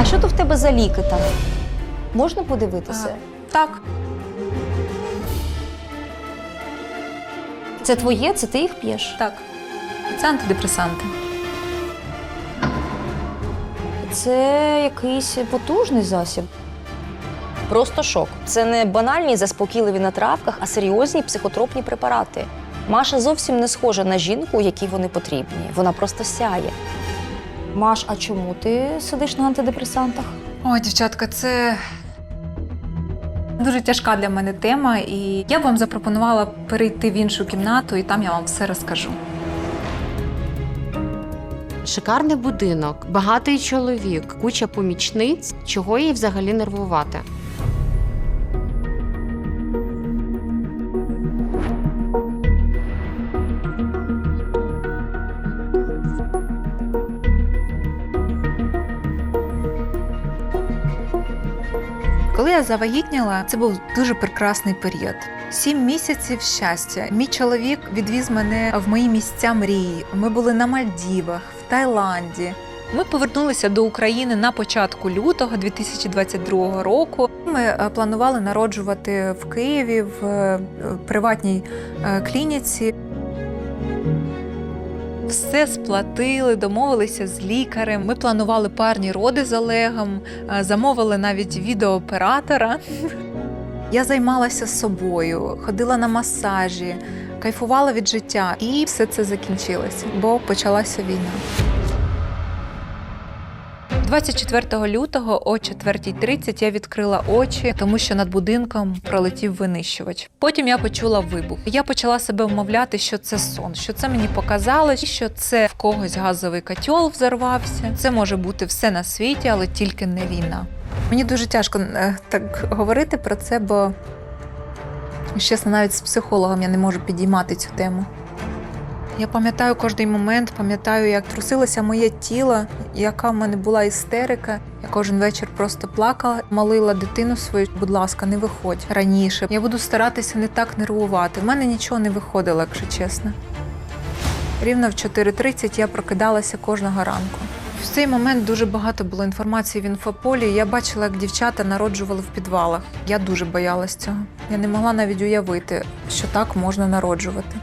А що то в тебе за ліки там? Можна подивитися? Так, Це твоє, це ти їх п'єш? так. Це антидепресанти. Це якийсь потужний засіб. Просто шок. Це не банальні заспокійливі на травках, а серйозні психотропні препарати. Маша зовсім не схожа на жінку, якій вони потрібні. Вона просто сяє. Маш, а чому ти сидиш на антидепресантах? Ой, дівчатка, це дуже тяжка для мене тема, і я б вам запропонувала перейти в іншу кімнату, і там я вам все розкажу. Шикарний будинок, багатий чоловік, куча помічниць. Чого їй взагалі нервувати? Коли завагітніла, це був дуже прекрасний період. Сім місяців щастя. Мій чоловік відвіз мене в мої місця мрії. Ми були на Мальдівах, в Таїланді. Ми повернулися до України на початку лютого 2022 року. Ми е, планували народжувати в Києві в е, приватній е, клініці. Все сплатили, домовилися з лікарем. Ми планували парні роди з Олегом, е, замовили навіть відеооператора. Я займалася собою, ходила на масажі, кайфувала від життя, і все це закінчилося, бо почалася війна. 24 лютого о 4.30 я відкрила очі, тому що над будинком пролетів винищувач. Потім я почула вибух. Я почала себе вмовляти, що це сон, що це мені показалось, що це в когось газовий котел взорвався. Це може бути все на світі, але тільки не війна. Мені дуже тяжко е, так говорити про це, бо чесно, навіть з психологом я не можу підіймати цю тему. Я пам'ятаю кожен момент, пам'ятаю, як трусилося моє тіло, яка в мене була істерика. Я кожен вечір просто плакала, молила дитину свою, будь ласка, не виходь раніше. Я буду старатися не так нервувати. В мене нічого не виходило, якщо чесно. Рівно в 4.30 я прокидалася кожного ранку. В цей момент дуже багато було інформації в інфополі. Я бачила, як дівчата народжували в підвалах. Я дуже боялась цього. Я не могла навіть уявити, що так можна народжувати.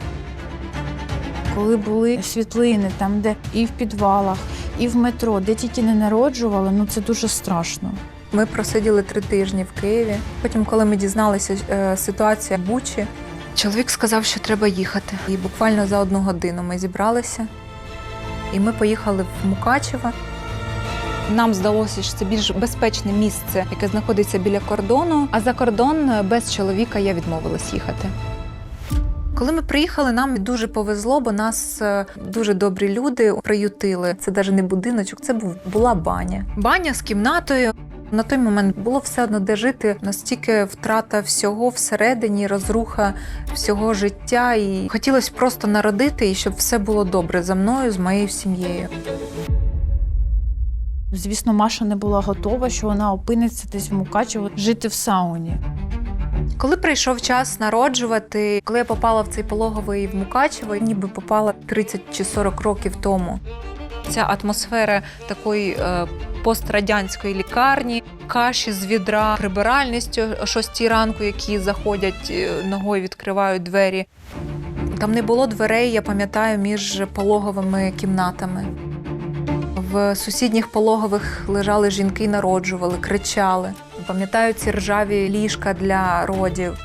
Коли були світлини, там, де і в підвалах, і в метро, де тільки не народжували, ну це дуже страшно. Ми просиділи три тижні в Києві. Потім, коли ми дізналися е, ситуація в Бучі, чоловік сказав, що треба їхати. І буквально за одну годину ми зібралися. І ми поїхали в Мукачево. Нам здалося, що це більш безпечне місце, яке знаходиться біля кордону. А за кордон е, без чоловіка я відмовилась їхати. Коли ми приїхали, нам дуже повезло, бо нас е, дуже добрі люди приютили. Це навіть не будиночок, це був була баня. Баня з кімнатою. На той момент було все одно де жити, настільки втрата всього всередині, розруха всього життя, і хотілося просто народити, і щоб все було добре за мною, з моєю сім'єю. Звісно, Маша не була готова, що вона опиниться десь в Мукачево жити в сауні. Коли прийшов час народжувати, коли я попала в цей пологовий в Мукачево, ніби попала 30 чи 40 років тому. Ця атмосфера такої е, пострадянської лікарні, каші з відра, прибиральністю о 6 ранку, які заходять е, ногою, відкривають двері. Там не було дверей, я пам'ятаю, між пологовими кімнатами. В сусідніх пологових лежали жінки, народжували, кричали. Пам'ятаю ці ржаві ліжка для родів.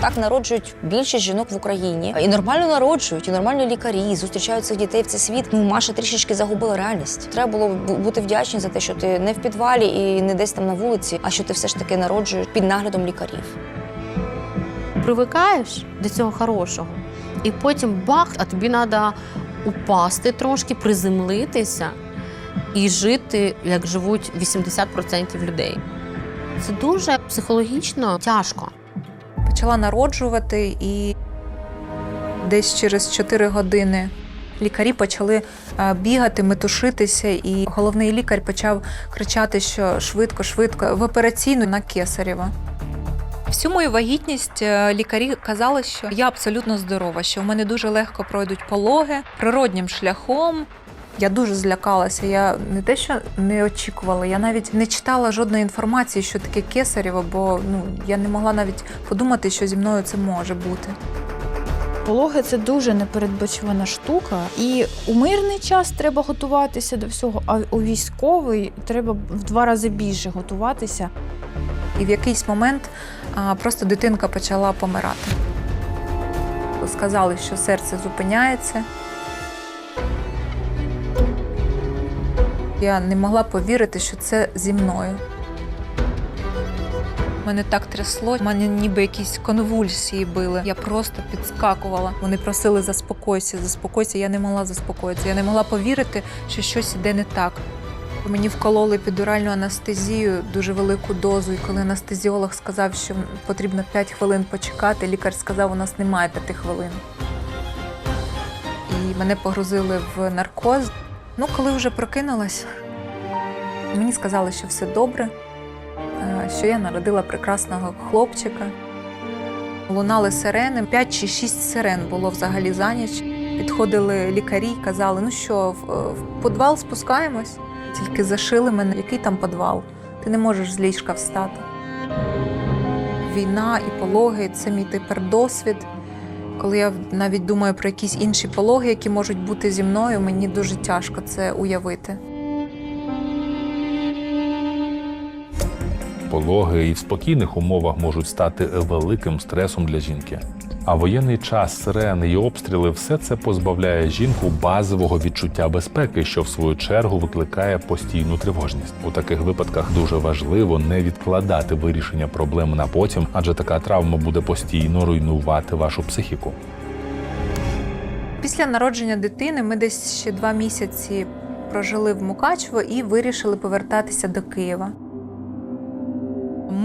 Так народжують більшість жінок в Україні. І нормально народжують, і нормальні лікарі, і зустрічають цих дітей в цей світ. Ну, Маша трішечки загубила реальність. Треба було бути вдячні за те, що ти не в підвалі і не десь там на вулиці, а що ти все ж таки народжуєш під наглядом лікарів. Привикаєш до цього хорошого, і потім бах, а тобі треба упасти трошки, приземлитися і жити, як живуть 80% людей. Це дуже психологічно тяжко. Почала народжувати, і десь через 4 години лікарі почали е, бігати, метушитися, і головний лікар почав кричати, що швидко, швидко в операційну на Кесарєва. Всю мою вагітність е, лікарі казали, що я абсолютно здорова, що в мене дуже легко пройдуть пологи природнім шляхом. Я дуже злякалася. Я не те, що не очікувала, я навіть не читала жодної інформації, що таке кесарєво, бо ну я не могла навіть подумати, що зі мною це може бути. Пологи це дуже непередбачувана штука, і у мирний час треба готуватися до всього, а у військовий треба в два рази більше готуватися. І в якийсь момент а, просто дитинка почала помирати. Сказали, що серце зупиняється. Я не могла повірити, що це зі мною. Мене так трясло, мене ніби якісь конвульсії били. Я просто підскакувала. Вони просили заспокойся, заспокойся. Я не могла заспокоїтися. Я не могла повірити, що щось іде не так. Мені вкололи підуральну анестезію, дуже велику дозу. І коли анестезіолог сказав, що потрібно 5 хвилин почекати, лікар сказав, у нас немає 5 хвилин. І мене погрузили в наркоз. Ну, коли вже прокинулась, мені сказали, що все добре, е, що я народила прекрасного хлопчика. Лунали сирени, 5 чи 6 сирен було взагалі за ніч. Підходили лікарі і казали: ну що, в, в підвал спускаємось? Тільки зашили мене, який там підвал? Ти не можеш з ліжка встати. Війна і пологи це мій тепер досвід. Коли я навіть думаю про якісь інші пологи, які можуть бути зі мною, мені дуже тяжко це уявити. Пологи і в спокійних умовах можуть стати великим стресом для жінки. А воєнний час, сирени і обстріли все це позбавляє жінку базового відчуття безпеки, що в свою чергу викликає постійну тривожність. У таких випадках дуже важливо не відкладати вирішення проблем на потім, адже така травма буде постійно руйнувати вашу психіку. Після народження дитини ми десь ще два місяці прожили в Мукачево і вирішили повертатися до Києва.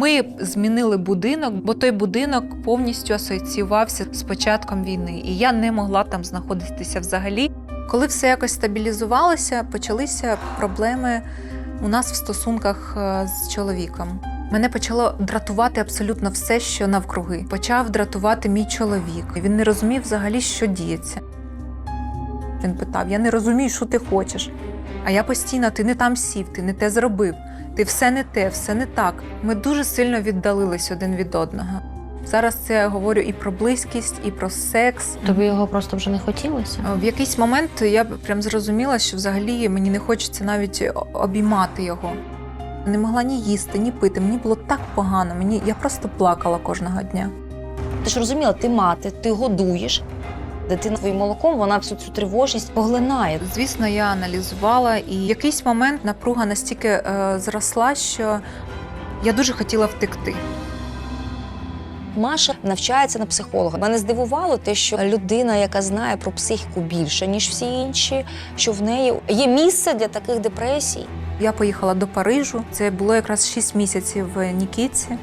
Ми змінили будинок, бо той будинок повністю асоціювався з початком війни, і я не могла там знаходитися взагалі. Коли все якось стабілізувалося, почалися проблеми у нас в стосунках е, з чоловіком. Мене почало дратувати абсолютно все, що навкруги. Почав дратувати мій чоловік. Він не розумів взагалі, що діється. Він питав: Я не розумію, що ти хочеш. А я постійно, ти не там сів, ти не те зробив, ти все не те, все не так. Ми дуже сильно віддалились один від одного. Зараз це я говорю і про близькість, і про секс. Тобі його просто вже не хотілося? В якийсь момент я прям зрозуміла, що взагалі мені не хочеться навіть обіймати його. Не могла ні їсти, ні пити. Мені було так погано. Мені я просто плакала кожного дня. Ти ж розуміла, ти мати, ти годуєш. Дитина твоїм молоком, вона всю цю тривожність поглинає. Звісно, я аналізувала, і в якийсь момент напруга настільки е, зросла, що я дуже хотіла втекти. Маша навчається на психолога. Мене здивувало те, що людина, яка знає про психіку більше, ніж всі інші, що в неї є місце для таких депресій. Я поїхала до Парижу. Це було якраз 6 місяців в Нікітці.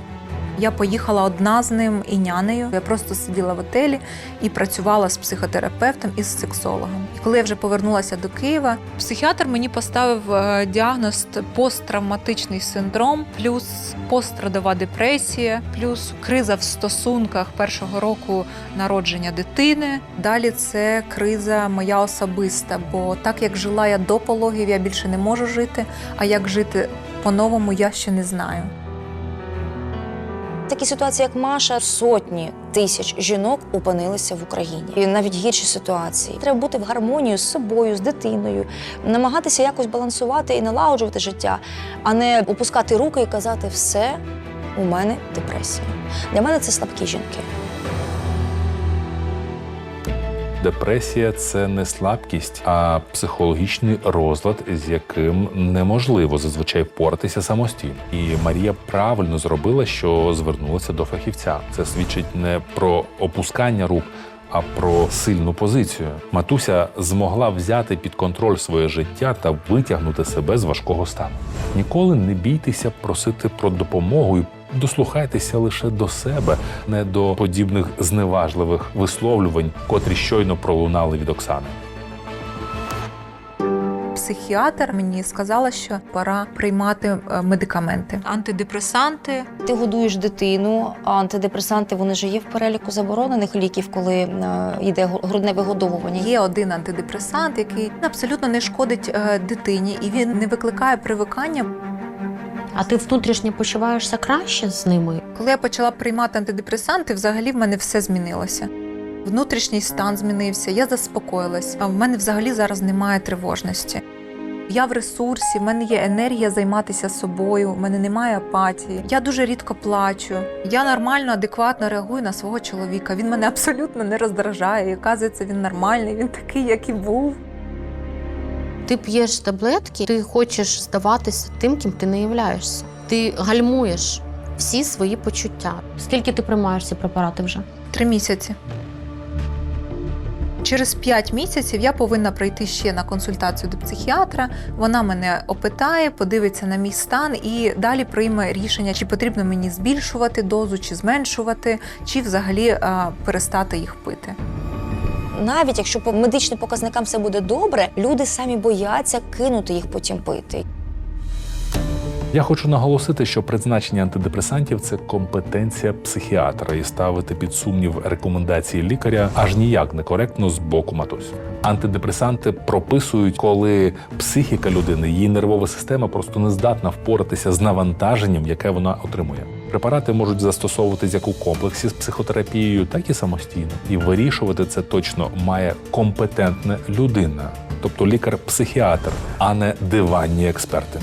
Я поїхала одна з ним і нянею. Я просто сиділа в готелі і працювала з психотерапевтом і з сексологом. І коли я вже повернулася до Києва, психіатр мені поставив е, діагноз посттравматичний синдром, плюс пострадова депресія, плюс криза в стосунках першого року народження дитини. Далі це криза моя особиста, бо так як жила я до пологів, я більше не можу жити. А як жити по-новому, я ще не знаю. Такі ситуації, як Маша, сотні тисяч жінок опинилися в Україні. І навіть гірші ситуації. Треба бути в гармонії з собою, з дитиною, намагатися якось балансувати і налагоджувати життя, а не опускати руки і казати все, у мене депресія. Для мене це слабкі жінки. Депресія це не слабкість, а психологічний розлад, з яким неможливо зазвичай впоратися самостійно. І Марія правильно зробила, що звернулася до фахівця. Це свідчить не про опускання рук. А про сильну позицію матуся змогла взяти під контроль своє життя та витягнути себе з важкого стану. Ніколи не бійтеся просити про допомогу і дослухайтеся лише до себе, не до подібних зневажливих висловлювань, котрі щойно пролунали від Оксани. психіатр мені сказала, що пора приймати е, медикаменти, антидепресанти. Ти годуєш дитину, а антидепресанти вони ж є в переліку заборонених ліків, коли е, йде гру- грудне вигодовування. Є один антидепресант, який абсолютно не шкодить е, дитині, і він не викликає привикання. А ти внутрішньо почуваєшся краще з ними? Коли я почала приймати антидепресанти, взагалі в мене все змінилося. Внутрішній стан змінився, я заспокоїлась, а в мене взагалі зараз немає тривожності. Я в ресурсі, в мене є енергія займатися собою, в мене немає апатії. Я дуже рідко плачу. Я нормально, адекватно реагую на свого чоловіка. Він мене абсолютно не роздражає. І, оказується, він нормальний, він такий, як і був. Ти п'єш таблетки, ти хочеш здаватися тим, ким ти не являєшся. Ти гальмуєш всі свої почуття. Скільки ти приймаєш ці препарати вже? Три місяці. Через п'ять місяців я повинна прийти ще на консультацію до психіатра. Вона мене опитає, подивиться на мій стан і далі прийме рішення, чи потрібно мені збільшувати дозу, чи зменшувати, чи взагалі а, перестати їх пити. Навіть якщо по медичним показникам все буде добре, люди самі бояться кинути їх потім пити. Я хочу наголосити, що призначення антидепресантів це компетенція психіатра, і ставити під сумнів рекомендації лікаря аж ніяк не коректно з боку матусі. Антидепресанти прописують, коли психіка людини, її нервова система просто не здатна впоратися з навантаженням, яке вона отримує. Препарати можуть застосовуватись як у комплексі з психотерапією, так і самостійно. І вирішувати це точно має компетентна людина, тобто лікар-психіатр, а не диванні експерти.